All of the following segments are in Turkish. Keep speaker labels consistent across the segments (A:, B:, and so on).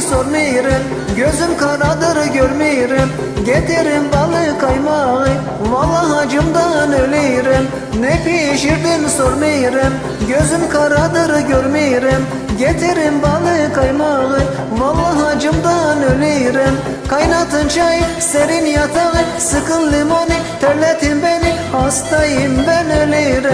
A: sormuyorum Gözüm karadır görmüyorum Getirin balı kaymağı Vallahi acımdan ölürüm Ne pişirdin sormuyorum Gözüm karadır görmüyorum Getirin balı kaymağı Vallahi acımdan ölürüm Kaynatın çay serin yatağı Sıkın limonu terletin beni Hastayım ben ölürüm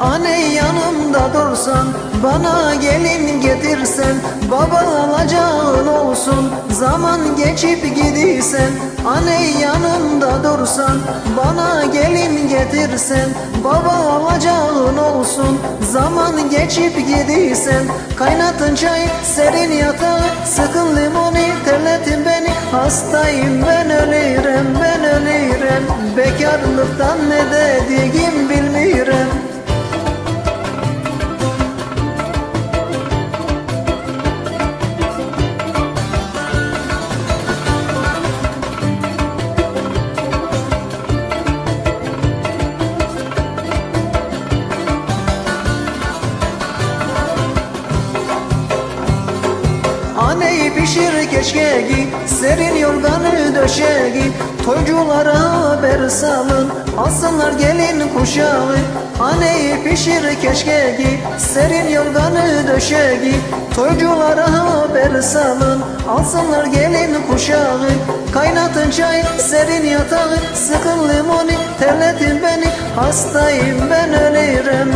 A: Anne yanımda dursan Bana gelin getirsen Baba alacağın olsun Zaman geçip gidirsen Anne yanımda dursan Bana gelin getirsen Baba alacağın olsun Zaman geçip gidirsen Kaynatın çay serin yatağı Sıkın limonu terletin beni. Hastayım ben ölürüm ben ölürüm. Bekarlıktan ne dediğim Anneyi pişir keşkegi Serin yorganı döşegi Toyculara haber salın Alsınlar gelin kuşağı. Anneyi pişir keşkegi Serin yorganı döşegi Toyculara haber salın Alsınlar gelin kuşağı. Kaynatın çay serin yatağı. Sıkın limonu terletin beni. Hastayım ben ölürüm